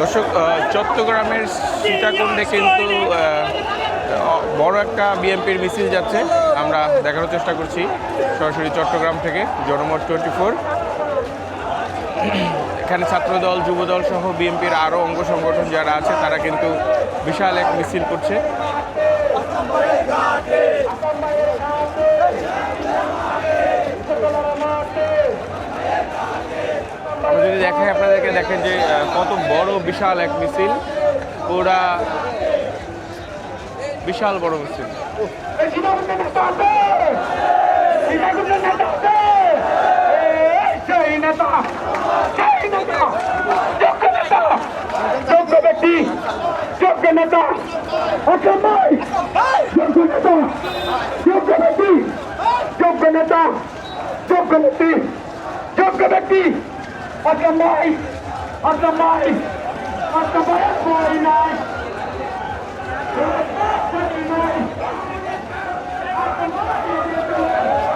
দর্শক চট্টগ্রামের সীতাকুণ্ডে কিন্তু বড় একটা বিএনপির মিছিল যাচ্ছে। আমরা দেখানোর চেষ্টা করছি সরাসরি চট্টগ্রাম থেকে, জনমত টোয়েন্টি ফোর। এখানে ছাত্রদল, যুবদল সহ বিএনপির আরও অঙ্গ সংগঠন যারা আছে, তারা কিন্তু বিশাল এক মিছিল করছে। আমরা যদি দেখাই আপনাদেরকে দেখেন যে কত বড় বিশাল এক মিছিল পুরা বিশাল বড় মিছিল যোগ্য ব্যক্তি যোগ্য নেতা অসম্ভব যোগ্য নেতা যোগ্য ব্যক্তি যোগ্য নেতা যোগ্য ব্যক্তি যোগ্য ব্যক্তি Of your life! Of your life!